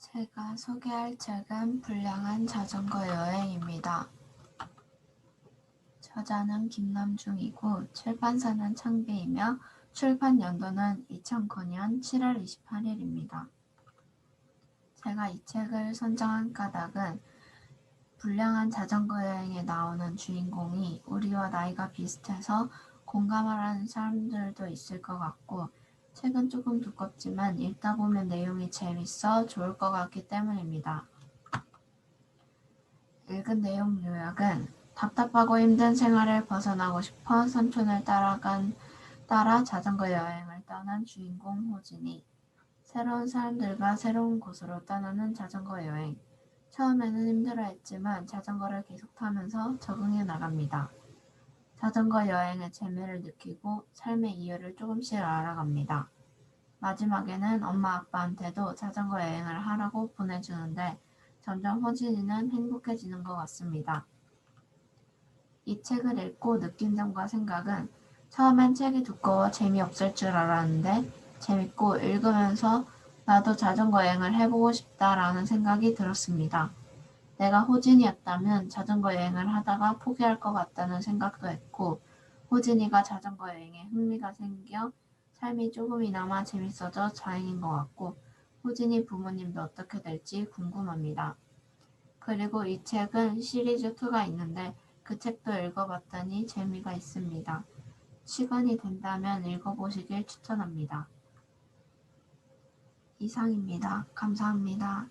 제가 소개할 책은 불량한 자전거 여행입니다. 저자는 김남중이고 출판사는 창비이며 출판 연도는 2009년 7월 28일입니다. 제가 이 책을 선정한 까닭은 불량한 자전거 여행에 나오는 주인공이 우리와 나이가 비슷해서 공감하라는 사람들도 있을 것 같고 책은 조금 두껍지만 읽다 보면 내용이 재밌어 좋을 것 같기 때문입니다. 읽은 내용 요약은 답답하고 힘든 생활을 벗어나고 싶어 삼촌을 따라간 따라 자전거 여행을 떠난 주인공 호진이 새로운 사람들과 새로운 곳으로 떠나는 자전거 여행. 처음에는 힘들어했지만 자전거를 계속 타면서 적응해 나갑니다. 자전거 여행의 재미를 느끼고 삶의 이유를 조금씩 알아갑니다. 마지막에는 엄마 아빠한테도 자전거 여행을 하라고 보내주는데 점점 호진이는 행복해지는 것 같습니다. 이 책을 읽고 느낀 점과 생각은 처음엔 책이 두꺼워 재미없을 줄 알았는데 재밌고 읽으면서 나도 자전거 여행을 해보고 싶다라는 생각이 들었습니다. 내가 호진이었다면 자전거 여행을 하다가 포기할 것 같다는 생각도 했고 호진이가 자전거 여행에 흥미가 생겨 삶이 조금이나마 재밌어져 다행인 것 같고 호진이 부모님도 어떻게 될지 궁금합니다. 그리고 이 책은 시리즈 2가 있는데 그 책도 읽어봤더니 재미가 있습니다. 시간이 된다면 읽어보시길 추천합니다. 이상입니다. 감사합니다.